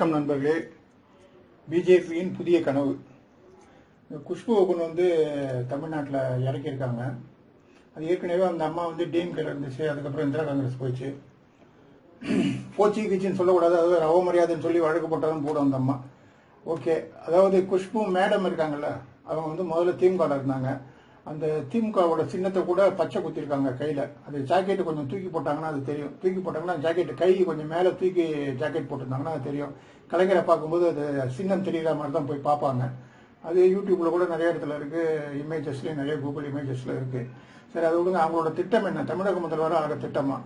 வணக்கம் நண்பர்களே. பிஜேபியின் புதிய கனவு. குஷ்புவை கொண்டு வந்து தமிழ்நாட்டில் இறக்கியிருக்காங்க. அது ஏற்கனவே அந்த அம்மா வந்து டிஎம்கேல இருந்துச்சு அதுக்கப்புறம் இந்திரா காங்கிரஸ் போயிடுச்சு. போச்சு கீச்சின்னு சொல்லக்கூடாது அது அவமரியாதைன்னு சொல்லி வழக்கு போட்டாலும் போடும் அந்த அம்மா. ஓகே அதாவது குஷ்பு மேடம் இருக்காங்கல்ல அவங்க வந்து முதல்ல திமுகவில் இருந்தாங்க. அந்த திமுகவோட சின்னத்தை கூட பச்சை குத்திருக்காங்க கையில். அது ஜாக்கெட்டு கொஞ்சம் தூக்கி போட்டாங்கன்னா அது தெரியும். தூக்கி போட்டாங்கன்னா ஜாக்கெட் கை கொஞ்சம் மேலே தூக்கி ஜாக்கெட் போட்டிருந்தாங்கன்னா அது தெரியும். கலைஞரை பார்க்கும்போது அது சின்னம் தெரிகிற மாதிரி தான் போய் பார்ப்பாங்க. அது யூடியூப்ல கூட நிறைய இடத்துல இருக்கு. இமேஜஸ்லேயும் நிறைய கூகுள் இமேஜஸ்ல இருக்கு. சரி அது விடுங்க அவங்களோட திட்டம் என்ன? தமிழக முதல்வராக ஆக திட்டமா?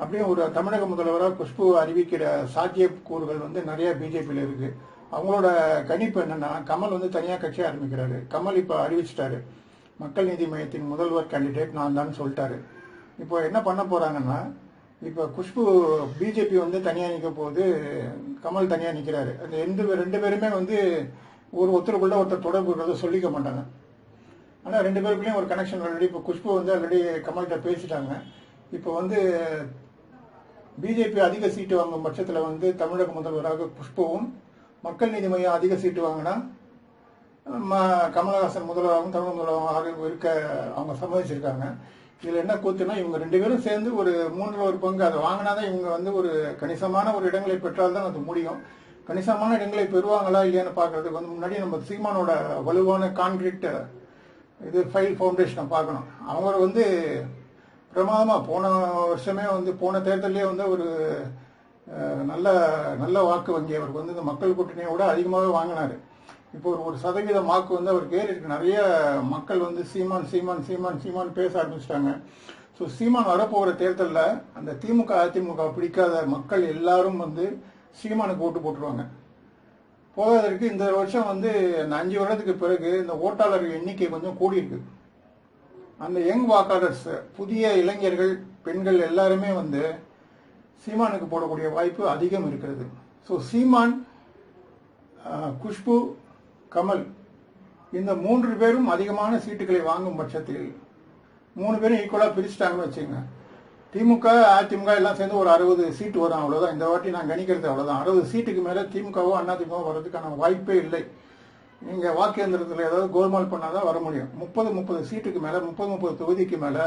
அப்படியே ஒரு தமிழக முதல்வராக குஷ்பு அறிவிக்கிற சாத்தியக்கூறுகள் வந்து நிறைய பிஜேபியில் இருக்கு. அவங்களோட கணிப்பு என்னன்னா கமல் வந்து தனியாக கட்சி ஆரம்பிக்கிறாரு. கமல் இப்போ அறிவிச்சிட்டாரு. மக்கள் நீதி மையத்தின் முதல்வர் கேண்டிடேட் நான் தான் சொல்லிட்டாரு. இப்போ என்ன பண்ண போறாங்கன்னா இப்போ குஷ்பு பிஜேபி வந்து தனியாக நிற்க போது கமல் தனியாக நிற்கிறாரு அந்த எந்த ரெண்டு பேருமே வந்து ஒரு ஒருத்தருக்குள்ள ஒருத்தர் தொடர்பு இருக்கிறத சொல்லிக்க மாட்டாங்க. ஆனால் ரெண்டு பேருக்குள்ளேயும் ஒரு கனெக்ஷன் ஆல்ரெடி இப்போ குஷ்பு வந்து ஆல்ரெடி கமல்கிட்ட பேசிட்டாங்க. இப்போ வந்து பிஜேபி அதிக சீட்டு வாங்கும் பட்சத்தில் வந்து தமிழக முதல்வராக குஷ்புவும் மக்கள் நீதி மையம் அதிக சீட்டு வாங்கினா கமலஹாசன் முதல்வராகவும் தமிழ் முதல்வராகவும் இருக்க அவங்க சம்மதிச்சிருக்காங்க. இதில் என்ன கூத்துனா இவங்க ரெண்டு பேரும் சேர்ந்து ஒரு மூன்றில் ஒரு பங்கு. அதை வாங்கினாதான் இவங்க வந்து ஒரு கணிசமான ஒரு இடங்களை பெற்றால் தான் அது முடியும். கணிசமான இடங்களை பெறுவாங்களா இல்லையான்னு பார்க்கறதுக்கு வந்து முன்னாடி நம்ம சீமானோட வலுவான கான்கிரீட் இது ஃபைல் ஃபவுண்டேஷனை பார்க்கணும். அவங்க வந்து பிரமாதமாக போன வருஷமே வந்து போன தேர்தலே வந்து ஒரு நல்ல நல்ல வாக்கு வங்கி. அவருக்கு வந்து இந்த மக்கள் கூட்டணியை விட அதிகமாகவே வாங்கினார். இப்போ ஒரு ஒரு சதவீத வாக்கு வந்து அவருக்கு ஏறி இருக்கு நிறைய மக்கள் வந்து சீமான் சீமான் சீமான் சீமான் பேச ஆரம்பிச்சிட்டாங்க. ஸோ சீமான் வரப்போகிற தேர்தலில் அந்த திமுக அதிமுக பிடிக்காத மக்கள் எல்லாரும் வந்து சீமானுக்கு ஓட்டு போட்டுருவாங்க. போதாதற்கு இந்த வருஷம் வந்து இந்த அஞ்சு வருடத்துக்கு பிறகு இந்த ஓட்டாளர் எண்ணிக்கை கொஞ்சம் கூடியிருக்கு. அந்த யங் வாக்காளர்ஸ் புதிய இளைஞர்கள் பெண்கள் எல்லாருமே வந்து சீமானுக்கு போடக்கூடிய வாய்ப்பு அதிகம் இருக்கிறது. ஸோ சீமான் குஷ்பு கமல் இந்த மூன்று பேரும் அதிகமான சீட்டுகளை வாங்கும் பட்சத்தில் மூணு பேரும் ஈக்குவலாக பிரிச்சுட்டாங்கன்னு வச்சுங்க திமுக அதிமுக எல்லாம் சேர்ந்து ஒரு அறுபது சீட்டு வரும் அவ்வளோதான் இந்த வாட்டி நான் கணிக்கிறது அவ்வளோதான் அறுபது சீட்டுக்கு மேலே திமுகவோ அதிமுகவோ வர்றதுக்கான வாய்ப்பே இல்லை. நீங்கள் வாக்கு எந்திரத்தில் ஏதாவது கோல்மால் பண்ணாதான் வர முடியும். முப்பது முப்பது சீட்டுக்கு மேலே முப்பது முப்பது தொகுதிக்கு மேலே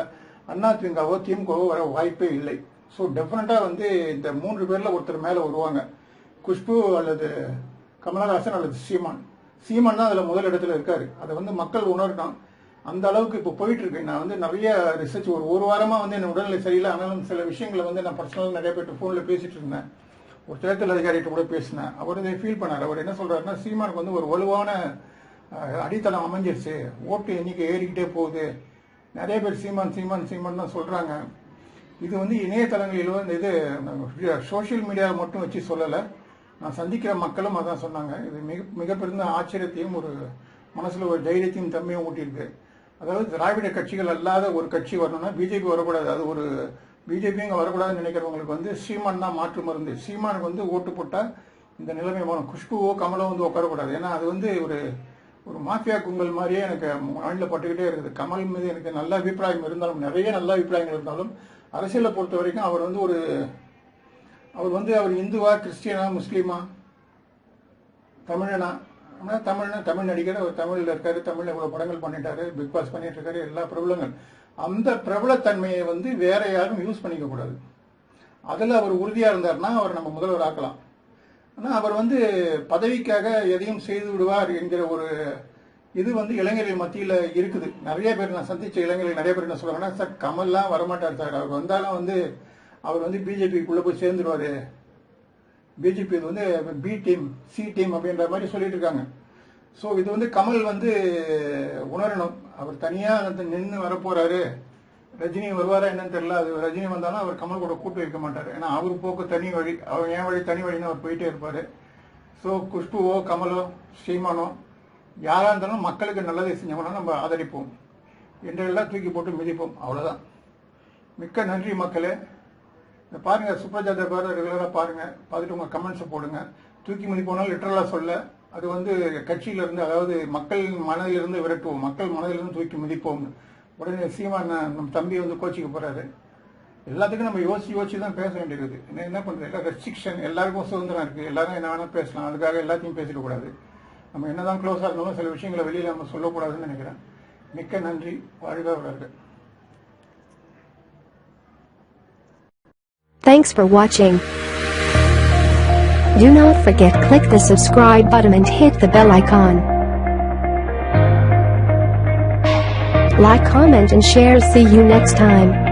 அதிமுகவோ திமுகவோ வர வாய்ப்பே இல்லை. ஸோ டெஃபினட்டாக வந்து இந்த மூன்று பேரில் ஒருத்தர் மேலே வருவாங்க. குஷ்பு அல்லது கமலஹாசன் அல்லது சீமான். சீமான் தான் அதில் முதல் இடத்துல இருக்காரு. அதை வந்து மக்கள் உணரணும் அந்த அளவுக்கு இப்போ போயிட்டு இருக்கு நான் வந்து நிறைய ரிசர்ச் ஒரு ஒரு வாரமாக வந்து என் உடல்நிலை சரியில்லை. ஆனாலும் சில விஷயங்களை வந்து நான் பர்சனலாக நிறைய பேர்ட்டு ஃபோனில் பேசிட்டு இருந்தேன். ஒரு தேர்தல் அதிகாரிகிட்ட கூட பேசினேன். அவர் இதை ஃபீல் பண்ணார். அவர் என்ன சொல்கிறாருன்னா சீமானுக்கு வந்து ஒரு வலுவான அடித்தளம் அமைஞ்சிருச்சு. ஓட்டு எண்ணிக்கை ஏறிக்கிட்டே போகுது. நிறைய பேர் சீமான் சீமான் சீமான் தான் சொல்கிறாங்க இது வந்து இணையதளங்களில் வந்து இது சோஷியல் மீடியா மட்டும் வச்சு சொல்லலை. நான் சந்திக்கிற மக்களும் அதான் சொன்னாங்க. இது மிக மிகப்பெருந்த ஆச்சரியத்தையும் ஒரு மனசில் ஒரு தைரியத்தையும் தம்மையும் ஊட்டியிருக்கு. அதாவது திராவிட கட்சிகள் அல்லாத ஒரு கட்சி வரணும்னா பிஜேபி வரக்கூடாது. அது ஒரு பிஜேபி இங்கே வரக்கூடாதுன்னு நினைக்கிறவங்களுக்கு வந்து சீமான் தான் மாற்று மருந்து. சீமானுக்கு வந்து ஓட்டு போட்டால் இந்த நிலைமை வரும் குஷ்புவோ கமலோ வந்து உட்காரக்கூடாது. ஏன்னா அது வந்து ஒரு ஒரு மாஃபியா கும்பல் மாதிரியே எனக்கு மைண்டில் பட்டுக்கிட்டே இருக்குது. கமல் மீது எனக்கு நல்ல அபிப்பிராயம் இருந்தாலும் நிறைய நல்ல அபிப்பிராயங்கள் இருந்தாலும் அரசியலை பொறுத்த வரைக்கும் அவர் வந்து ஒரு அவர் வந்து அவர் இந்துவா கிறிஸ்டியனா முஸ்லீமா? தமிழனா? ஆனால் தமிழ்னா தமிழ் நடிகர் அவர் தமிழில் இருக்காரு தமிழில் இவ்வளோ படங்கள் பண்ணிட்டாரு பிக் பாஸ் பண்ணிட்டு இருக்காரு எல்லா பிரபலங்கள். அந்த பிரபலத்தன்மையை வந்து வேற யாரும் யூஸ் பண்ணிக்க கூடாது. அதில் அவர் உறுதியாக இருந்தாருன்னா அவர் நம்ம முதல்வர் ஆக்கலாம். ஆனால் அவர் வந்து பதவிக்காக எதையும் செய்து விடுவார் என்கிற ஒரு இது வந்து இளைஞர்கள் மத்தியில் இருக்குது. நிறைய பேர் நான் சந்திச்ச இளைஞர்கள் நிறைய பேர் என்ன சொல்லுவாங்கன்னா சார் கமல்லாம் வரமாட்டார் சார். அவர் வந்தாலும் வந்து அவர் வந்து பிஜேபிக்குள்ளே போய் சேர்ந்துருவார். பிஜேபி இது வந்து பி டீம் சி டீம் அப்படின்ற மாதிரி சொல்லிட்டு இருக்காங்க. ஸோ இது வந்து கமல் வந்து உணரணும். அவர் தனியாக வந்து நின்று வரப்போறாரு. ரஜினி வருவாரா என்னன்னு தெரியல. அது ரஜினி வந்தாலும் அவர் கமல் கூட கூட்டு வைக்க மாட்டார். ஏன்னா அவர் போக்கு தனி வழி. அவர் என் வழி தனி வழின்னு அவர் போயிட்டே இருப்பார். ஸோ குஷ்புவோ கமலோ ஸ்ரீமானோ யாராக இருந்தாலும் மக்களுக்கு நல்லதை செஞ்சோம்னா நம்ம ஆதரிப்போம். என்றெல்லாம் தூக்கி போட்டு மிதிப்போம். அவ்வளோதான் மிக்க நன்றி மக்களே. இந்த பாருங்க சுப்ரஜாதா பாரு ரெகுலராக பாருங்க. பார்த்துட்டு உங்க கமெண்ட்ஸை போடுங்க. தூக்கி மதிப்போனால் லிட்டரலாக சொல்ல. அது வந்து கட்சியில இருந்து அதாவது மக்கள் மனதிலிருந்து விரட்டுவோம். மக்கள் மனதிலிருந்து தூக்கி மிதிப்போம். உடனே சீமான் நம்ம தம்பி வந்து கோச்சிக்க போறாரு. எல்லாத்துக்கும் நம்ம யோசிச்சு யோசிச்சு தான் பேச வேண்டியது என்ன என்ன பண்றது? எல்லாம் ரெஸ்ட்ரிக்ஷன் எல்லாருக்கும் சுதந்திரம் இருக்கு. எல்லாரும் என்ன வேணா பேசலாம். அதுக்காக எல்லாத்தையும் பேசிடக்கூடாது நம்ம என்னதான் க்ளோஸா இருந்தாலும் சில விஷயங்களை வெளியில நம்ம சொல்லக்கூடாதுன்னு நினைக்கிறேன். மிக்க நன்றி. வாழ்க வளர்கள் Thanks for watching. Do not forget click the subscribe button and hit the bell icon. Like, comment and share. See you next time.